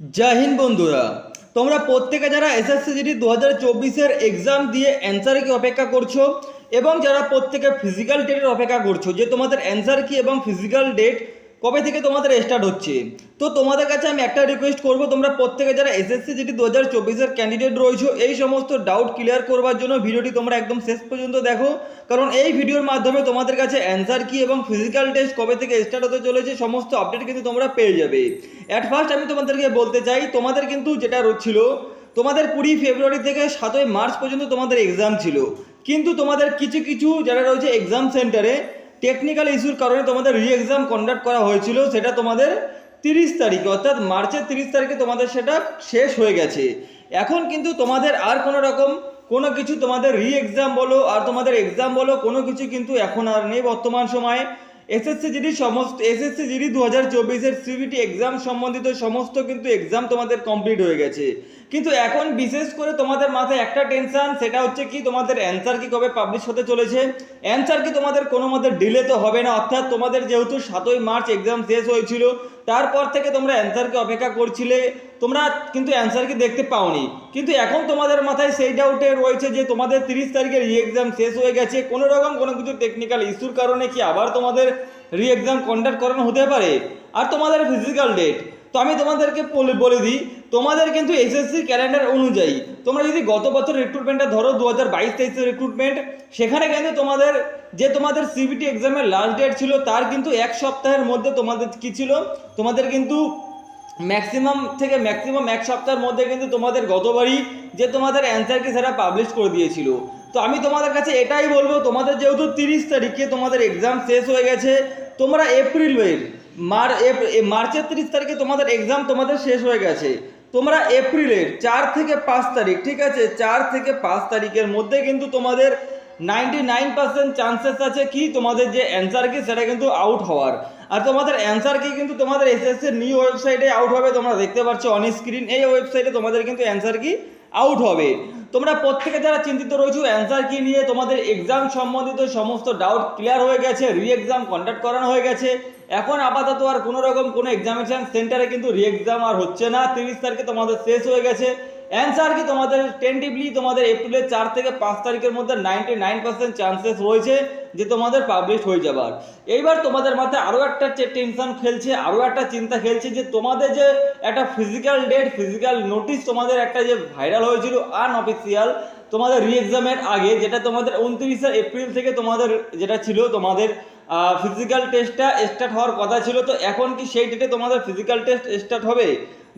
জয় হিন্দ বন্ধুরা। তোমরা প্রত্যেকে যারা এসএসসি জিডি দু হাজার চব্বিশের এক্সাম দিয়ে অ্যান্সার কি অপেক্ষা করছ এবং যারা প্রত্যেকে ফিজিক্যাল ডেটের অপেক্ষা করছ, যে তোমাদের অ্যান্সার কি এবং ফিজিক্যাল ডেট কবে থেকে তোমাদের স্টার্ট হচ্ছে? তো তোমাদের কাছে আমি একটা রিকোয়েস্ট করব, তোমরা প্রত্যেকে যারা এসএসসি যেটি দু হাজার চব্বিশের ক্যান্ডিডেট রয়েছো, এই সমস্ত ডাউট ক্লিয়ার করবার জন্য ভিডিওটি তোমরা একদম শেষ পর্যন্ত দেখো। কারণ এই ভিডিওর মাধ্যমে তোমাদের কাছে অ্যান্সার কি এবং ফিজিক্যাল টেস্ট কবে থেকে স্টার্ট হতে চলেছে, সমস্ত আপডেট কিন্তু তোমরা পেয়ে যাবে। অ্যাট ফার্স্ট আমি তোমাদেরকে বলতে চাই, তোমাদের কিন্তু যেটা ছিল, তোমাদের কুড়ি ফেব্রুয়ারি থেকে সাতই মার্চ পর্যন্ত তোমাদের এক্সাম ছিল। কিন্তু তোমাদের কিছু কিছু যারা রয়েছে এক্সাম সেন্টারে টেকনিক্যাল ইস্যুর কারণে তোমাদের রি এক্সাম কন্ডাক্ট করা হয়েছিল, সেটা তোমাদের তিরিশ তারিখে, অর্থাৎ মার্চের তিরিশ তারিখে তোমাদের সেটা শেষ হয়ে গেছে। এখন কিন্তু তোমাদের আর কোনো রকম কোনো কিছু তোমাদের রি এক্সাম বলো আর তোমাদের এক্সাম বলো, কোনো কিছু কিন্তু এখন আর নেই বর্তমান সময়ে। এসএসসি জিডি সমস্ত এসএসসি জিডি দু হাজার চব্বিশের সিবিটি এক্সাম সম্বন্ধিত সমস্ত কিন্তু এক্সাম তোমাদের কমপ্লিট হয়ে গেছে। কিন্তু এখন বিশেষ করে তোমাদের মাথায় একটা টেনশন সেটা হচ্ছে কি তোমাদের অ্যান্সার কি কবে পাবলিশ হতে চলেছে? অ্যান্সার কি তোমাদের কোনো মতে ডিলে তো হবে না, অর্থাৎ তোমাদের যেহেতু সাতই মার্চ এক্সাম শেষ হয়েছিল, তারপর থেকে তোমরা অ্যান্সারকে অপেক্ষা করছিলে। তোমরা কিন্তু অ্যান্সার কি দেখতে পাওনি। কিন্তু এখন তোমাদের মাথায় সেই ডাউটে রয়েছে যে তোমাদের তিরিশ তারিখের রি এক্সাম শেষ হয়ে গেছে। কোনো রকম কোনো কিছু টেকনিক্যাল ইস্যুর কারণে কি আবার তোমাদের রি এক্সাম কন্ডাক্ট করানো হতে পারে? আর তোমাদের ফিজিক্যাল ডেট তো আমি তোমাদেরকে বলে দিই, তোমাদের কিন্তু এসএসসি ক্যালেন্ডার অনুযায়ী তোমরা যদি গত বছর রিক্রুটমেন্টটা ধরো দু হাজার বাইশ তেইশের রিক্রুটমেন্ট সেখানে কিন্তু তোমাদের যে তোমাদের সিবিটি এক্সামের লাস্ট ডেট ছিল, তার কিন্তু এক সপ্তাহের মধ্যে তোমাদের কি ছিল? তোমাদের কিন্তু ম্যাক্সিমাম থেকে ম্যাক্সিমাম এক সপ্তাহের মধ্যে কিন্তু তোমাদের গতবারই যে তোমাদের অ্যান্সার কি সেটা পাবলিশ করে দিয়েছিল। তো আমি তোমাদের কাছে এটাই বলব, তোমাদের যেহেতু তিরিশ তারিখে তোমাদের এক্সাম শেষ হয়ে গেছে, তোমরা এপ্রিলের মার মার্চের তিরিশ তারিখে তোমাদের এক্সাম তোমাদের শেষ হয়ে গেছে। তোমরা এপ্রিলের চার থেকে পাঁচ তারিখ, ঠিক আছে? চার থেকে পাঁচ তারিখের মধ্যে কিন্তু তোমাদের নাইনটি নাইন পার্সেন্ট চান্সেস আছে কি তোমাদের যে অ্যান্সার কি, সেটা কিন্তু আউট হওয়ার। আর তোমাদের অ্যান্সার কি কিন্তু তোমাদের এসএসসির নিউ ওয়েবসাইটে আউট হবে, তোমরা দেখতে পাচ্ছ অন স্ক্রিন এই ওয়েবসাইটে তোমাদের কিন্তু অ্যান্সার কি আউট হবে। তোমরা প্রত্যেকে যারা চিন্তিত রয়েছো অ্যান্সার কি নিয়ে তোমাদের এক্সাম সম্বন্ধিত সমস্ত ডাউট ক্লিয়ার হয়ে গেছে রি এক্সাম কন্ডাক্ট করানো হয়ে গেছে। এখন আপাতত আর কোনো রকম কোনো এক্সামিনেশন সেন্টারে কিন্তু রি এক্সাম আর হচ্ছে না। তিরিশ তারিখে তোমাদের শেষ হয়ে গেছে। অ্যান্সার কি? তোমাদের টেন্টিভলি তোমাদের এপ্রিলের চার থেকে পাঁচ তারিখের মধ্যে নাইনটি নাইন পার্সেন্ট চান্সেস রয়েছে যে তোমাদের পাবলিশ হয়ে যাবার। এইবার তোমাদের মাথায় আরও একটা টেনশন খেলছে আরও একটা চিন্তা খেলছে যে তোমাদের যে একটা ফিজিক্যাল ডেট ফিজিক্যাল নোটিশ তোমাদের একটা যে ভাইরাল হয়েছিল আনঅফিসিয়াল তোমাদের রি এক্সামের আগে, যেটা তোমাদের উনত্রিশে এপ্রিল থেকে তোমাদের যেটা ছিল তোমাদের ফিজিক্যাল টেস্টটা স্টার্ট হওয়ার কথা ছিল। তো এখন কি সেই ডেটে তোমাদের ফিজিক্যাল টেস্ট স্টার্ট হবে?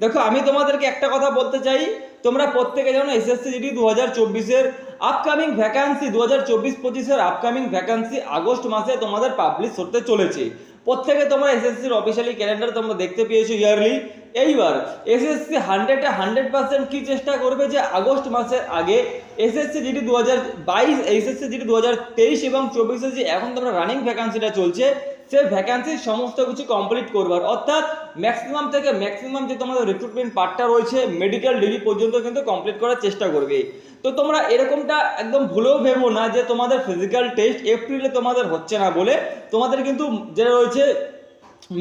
দেখো, আমি তোমাদেরকে একটা কথা বলতে চাই। তোমরা প্রত্যেকে জানো এসএসসি জিডি দু হাজার চব্বিশের আপকামিং ভ্যাকান্সি দু হাজার চব্বিশ পঁচিশের আপকামিং ভ্যাকান্সি আগস্ট মাসে তোমাদের পাবলিশ হতে চলেছে। প্রত্যেকে তোমরা এসএসসির অফিসিয়ালি ক্যালেন্ডার তোমরা দেখতে পেয়েছ ইয়ারলি এইবার এসএসসি হান্ড্রেডে হান্ড্রেড পার্সেন্ট কী চেষ্টা করবে যে আগস্ট মাসের আগে এসএসসি জিডি দু হাজার বাইশ এসএসসি জিডি দু হাজার তেইশ এবং চব্বিশে যে এখন তোমরা রানিং ভ্যাকান্সিটা চলছে, সেই ভ্যাকান্সির সমস্ত কিছু কমপ্লিট করবার। অর্থাৎ ম্যাক্সিমাম থেকে ম্যাক্সিমাম যে তোমাদের রিক্রুটমেন্ট পার্টটা রয়েছে মেডিকেল ডিগ্রি পর্যন্ত কিন্তু কমপ্লিট করার চেষ্টা করবে। তো তোমরা এরকমটা একদম ভুলেও ভেবো না যে তোমাদের ফিজিক্যাল টেস্ট এপ্রিলে তোমাদের হচ্ছে না বলে তোমাদের কিন্তু যেটা রয়েছে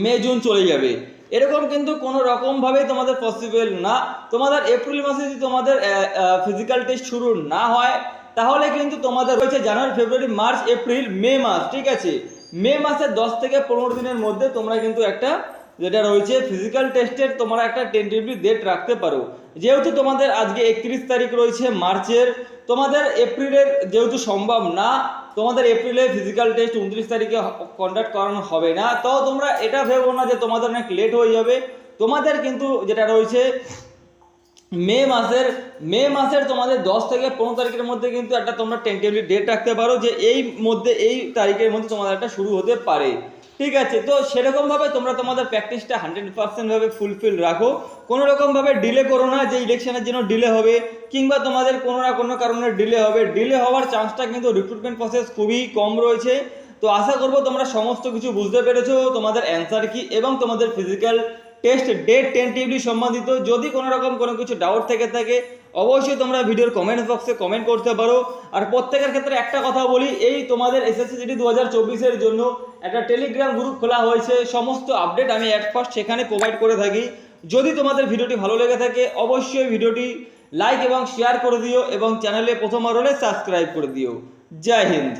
মে জুন চলে যাবে। এরকম কিন্তু কোনো রকমভাবেই তোমাদের পসিবল না। তোমাদের এপ্রিল মাসে যদি তোমাদের ফিজিক্যাল টেস্ট শুরু না হয়, তাহলে কিন্তু তোমাদের রয়েছে জানুয়ারি ফেব্রুয়ারি মার্চ এপ্রিল মে মাস, ঠিক আছে? মে মাসের দশ থেকে পনেরো দিনের মধ্যে তোমরা কিন্তু একটা যেটা রয়েছে ফিজিক্যাল টেস্টের তোমরা একটা টেন্টেটিভ ডেট রাখতে পারো। যেহেতু তোমাদের আজকে একত্রিশ তারিখ রয়েছে মার্চের, তোমাদের এপ্রিলের যেহেতু সম্ভব না, তোমাদের এপ্রিলে ফিজিক্যাল টেস্ট উনত্রিশ তারিখে কন্ডাক্ট করানো হবে না, তো তোমরা এটা ভেবো না যে তোমাদের অনেক লেট হয়ে যাবে। তোমাদের কিন্তু যেটা রয়েছে, মে মাসের মে মাসের তোমাদের দশ থেকে পনেরো তারিখের মধ্যে কিন্তু একটা তোমরা টেন্টেটিভ ডেট রাখতে পারো যে এই মধ্যে, এই তারিখের মধ্যে তোমাদের একটা শুরু হতে পারে। ঠিক আছে, তো সেরকমভাবে তোমরা তোমাদের প্র্যাকটিসটা হান্ড্রেড পার্সেন্ট ভাবে ফুলফিল রাখো। কোনো রকমভাবে ডিলে করো না যে ইলেকশনের জন্য ডিলে হবে, কিংবা তোমাদের কোনো না কোনো কারণে ডিলে হবে। ডিলে হওয়ার চান্সটা কিন্তু রিক্রুটমেন্ট প্রসেস খুবই কম রয়েছে। তো আশা করব তোমরা সমস্ত কিছু বুঝতে পেরেছ। তোমাদের অ্যান্সার কি এবং তোমাদের ফিজিক্যাল টেস্ট ডেট টেন্টিভলি সম্বন্ধিত। যদি কোনো রকম কোনো কিছু ডাউট থেকে থাকে অবশ্যই তোমরা ভিডিওর কমেন্ট বক্সে কমেন্ট করতে পারো। আর প্রত্যেকের ক্ষেত্রে একটা কথা বলি, এই তোমাদের এসএসসি জিডি দু হাজার চব্বিশের জন্য একটা টেলিগ্রাম গ্রুপ খোলা হয়েছে। সমস্ত আপডেট আমি অ্যাট ফার্স্ট সেখানে প্রোভাইড করে থাকি। যদি তোমাদের ভিডিওটি ভালো লেগে থাকে, অবশ্যই ভিডিওটি লাইক এবং শেয়ার করে দিও এবং চ্যানেলে প্রথমবার হলে সাবস্ক্রাইব করে দিও। জয় হিন্দ।